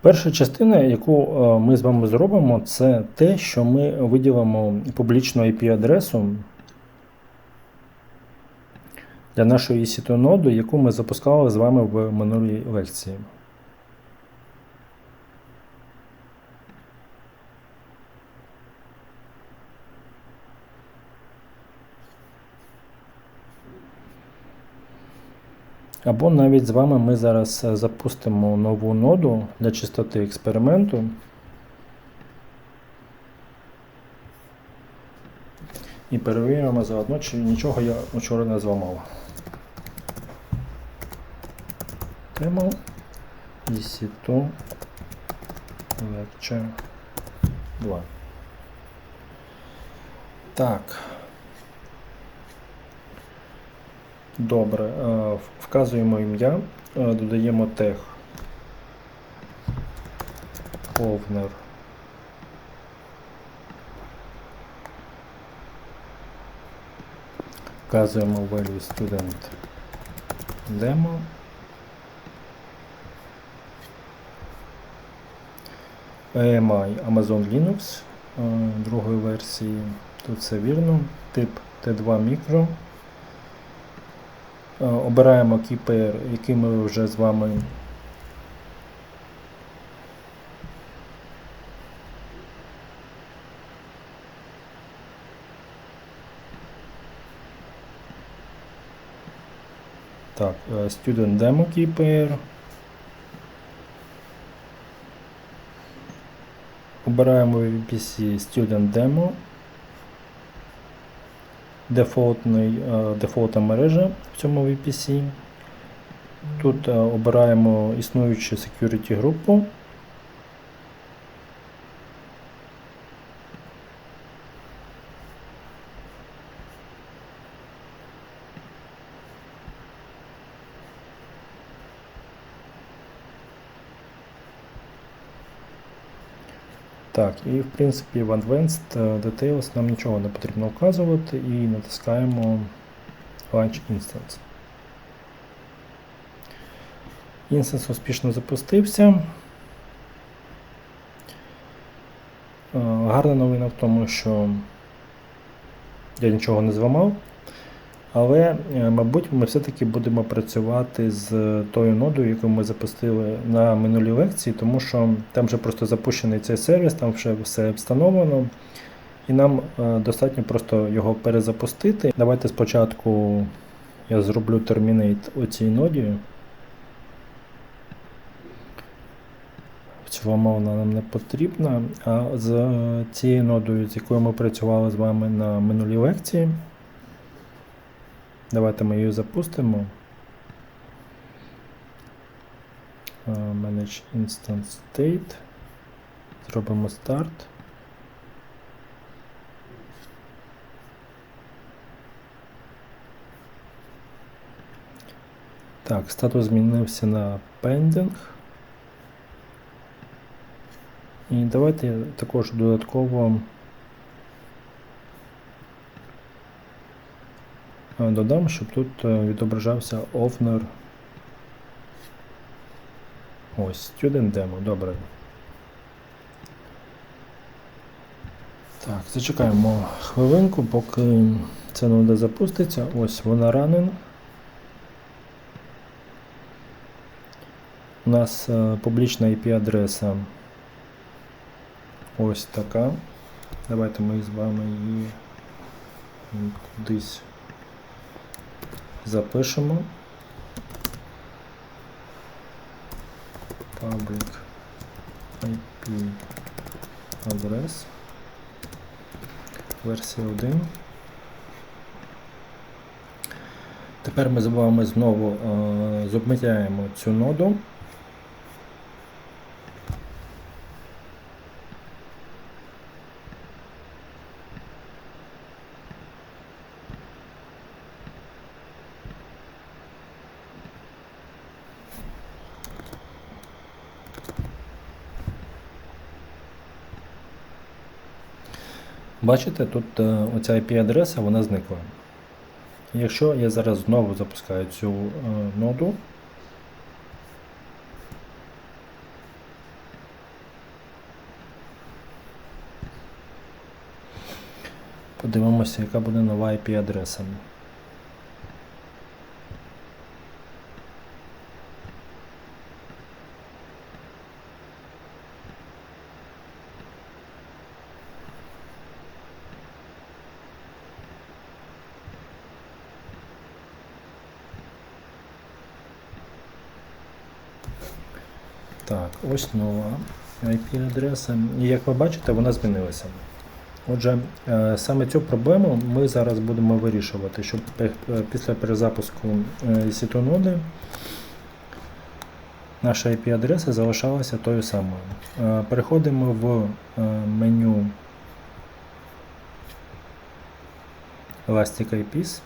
Перша частина, яку е, ми з вами зробимо, це те, що ми виділимо публічну IP-адресу для нашої EC2 ноди, яку ми запускали з вами в минулій лекції. Або навіть з вами ми зараз е, запустимо нову ноду для чистоти експерименту. І перевіримо заодно, чи нічого я вчора не зламав. Тему EC2 Lecture 2. Так. Добре. е, Вказуємо ім'я, е, додаємо тег. Owner. Вказуємо value student demo. AMI Amazon Linux е, другої версії. Тут все вірно. Тип T2 Micro. Е, Обираємо KeyPair, який ми вже з вами Так, е, Student Demo KeyPair. Обираємо VPC Student Demo. Е, дефолтна мережа в цьому VPC. Тут е, обираємо існуючу security групу. Так, і в принципі в Advanced е, Details нам нічого не потрібно вказувати і натискаємо Launch Instance. Інстанс успішно запустився. Е, Гарна новина в тому, що я нічого не зламав, але, е, мабуть, ми все-таки будемо працювати з тою нодою, яку ми запустили на минулій лекції, тому що там вже просто запущений цей сервіс, там вже все встановлено. І нам е, достатньо просто його перезапустити. Давайте спочатку я зроблю термінейт у цій ноді. В цілому нам не потрібна. А з цією нодою, з якою ми працювали з вами на минулій лекції, давайте ми її запустимо. Е, Manage Instance State. Зробимо старт. Так, статус змінився на pending. І давайте також додатково додам, щоб тут е, відображався owner. Ось, student demo, добре. Так, зачекаємо хвилинку, поки це нода запуститься. Ось вона running. У нас е, публічна IP-адреса ось така. Давайте ми з вами її кудись запишемо. Public IP адрес. Версія 1. Тепер ми з вами знову е, зобмитяємо цю ноду. Бачите, тут е, оця IP-адреса вона зникла. Якщо я зараз знову запускаю цю е, ноду, подивимося, яка буде нова IP-адреса. Так, ось нова IP-адреса. І як ви бачите, вона змінилася. Отже, е, саме цю проблему ми зараз будемо вирішувати, щоб е, після перезапуску е, EC2 ноди наша IP-адреса залишалася тою самою. Переходимо в меню Elastic IPs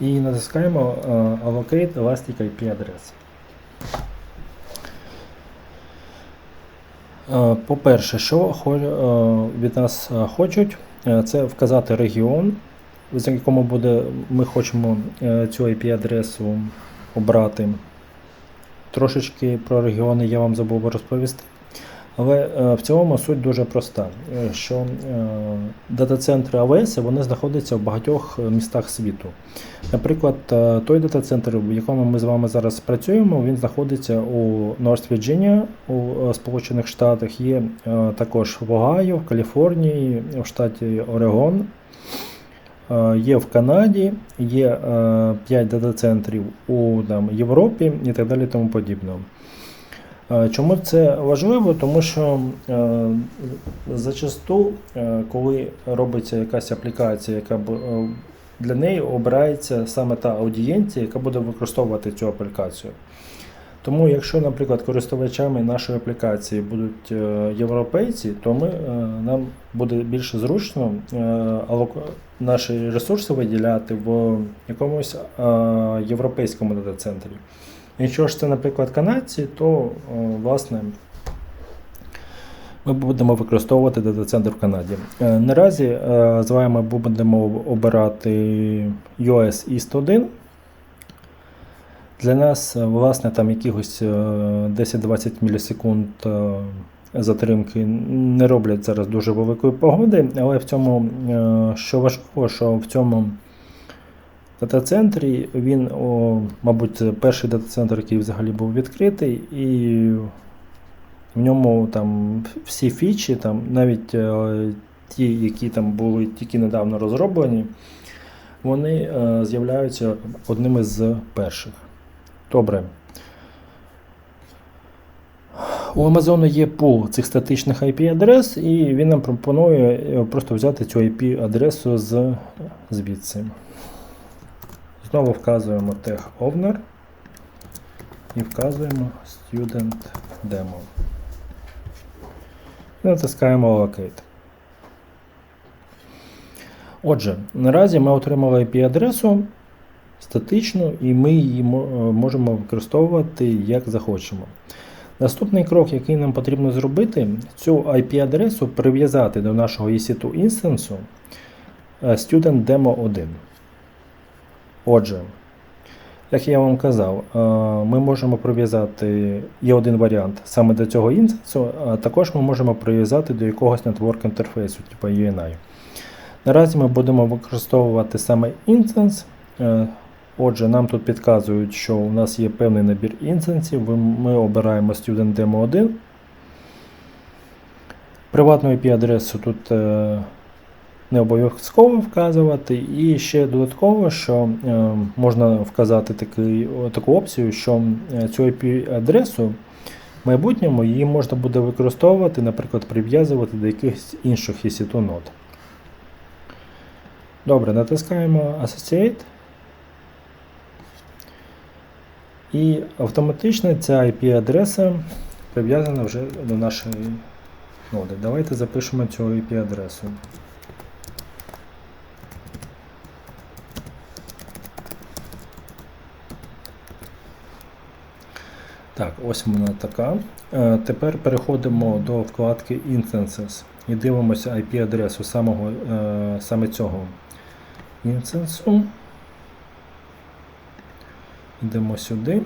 і натискаємо е, Allocate Elastic IP Address. Е, По-перше, що е, від нас хочуть, це вказати регіон, з якому буде, ми хочемо цю IP-адресу обрати. Трошечки про регіони я вам забув розповісти. Але е, в цілому суть дуже проста, е, що е, дата-центри AWS вони знаходяться в багатьох містах світу. Наприклад, той дата-центр, в якому ми з вами зараз працюємо, він знаходиться у Норth Вірджинія у Сполучених Штатах, є також в Огайо, в Каліфорнії, в штаті Орегон. Є в Канаді, є 5 дата-центрів у там, Європі і так далі тому подібне. Е, Чому це важливо? Тому що е, зачасту, е, коли робиться якась аплікація, яка для неї обирається саме та аудієнція, яка буде використовувати цю аплікацію. Тому, якщо, наприклад, користувачами нашої аплікації будуть європейці, то ми, нам буде більше зручно наші ресурси виділяти в якомусь європейському дата-центрі. Якщо ж це, наприклад, канадці, то е, власне ми будемо використовувати дата-центр в Канаді. Е, Наразі е, з вами будемо обирати US East 1. Для нас, власне, там якихось е, 10-20 мілісекунд затримки не роблять зараз дуже великої погоди, але в цьому, що важливо, що в цьому дата-центрі він, о, мабуть, перший дата-центр, який взагалі був відкритий, і в ньому там всі фічі, там, навіть е, ті, які там були тільки недавно розроблені, вони е, з'являються одними з перших. Добре. У Amazon є пул цих статичних IP-адрес, і він нам пропонує е, просто взяти цю IP-адресу з звідси. Знову вказуємо Tag Owner і вказуємо Student Demo. І натискаємо Allocate. Отже, наразі ми отримали IP-адресу статичну, і ми її е, можемо використовувати як захочемо. Наступний крок, який нам потрібно зробити, цю IP-адресу прив'язати до нашого EC2 інстансу е, Student Demo 1. Отже, як я вам казав, е, ми можемо прив'язати, є один варіант саме до цього інстансу, а також ми можемо прив'язати до якогось network інтерфейсу, типу UNI. Наразі ми будемо використовувати саме інстанс. Е, Отже, нам тут підказують, що у нас є певний набір інстансів. Ви- Ми обираємо Student Demo 1. Приватну IP-адресу тут е, не обов'язково вказувати. І ще додатково, що е, можна вказати такий, таку опцію, що е, цю IP-адресу в майбутньому її можна буде використовувати, наприклад, прив'язувати до якихось інших EC2 нод. Добре, натискаємо Associate. І автоматично ця IP-адреса прив'язана вже до нашої ноди. Давайте запишемо цю IP-адресу. Так, ось вона така. Е, тепер переходимо до вкладки Instances і дивимося IP-адресу самого, е, саме цього інсенсу. Йдемо сюди.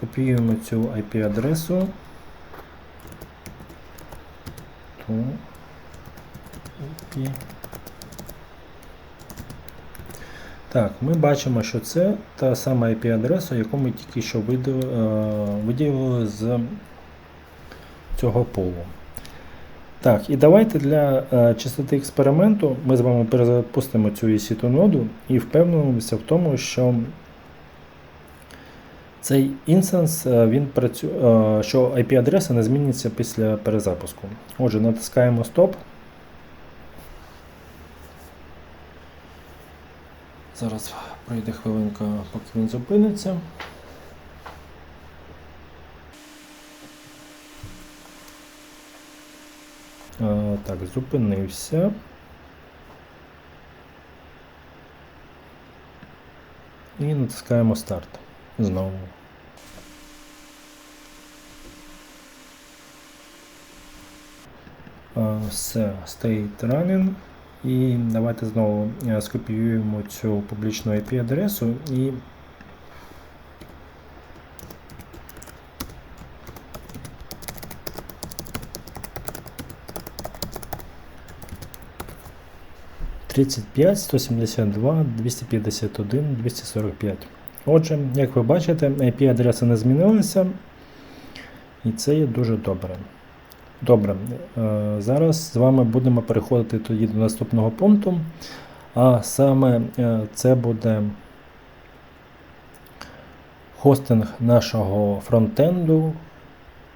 Копіюємо цю IP-адресу. IP Так, ми бачимо, що це та сама IP-адреса, яку ми тільки що е, виділили з цього полу. Так, і давайте для е, чистоти експерименту ми з вами перезапустимо цю EC2 ноду і впевнимося в тому, що цей інстанс е, він працю... що IP-адреса не зміниться після перезапуску. Отже, натискаємо стоп. Зараз пройде хвилинка, поки він зупиниться. Е, Так, зупинився. І натискаємо старт знову. Е, Все, state running. І давайте знову е, скопіюємо цю публічну IP-адресу і Тридцять п'ять, сто сімдесят два, двісті п'ятдесят один, двісті сорок п'ять. Отже, як ви бачите, IP-адреса не змінилася, і це є дуже добре. Добре, е, зараз з вами будемо переходити тоді до наступного пункту. А саме е, це буде хостинг нашого фронтенду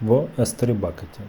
в S3 Bucket.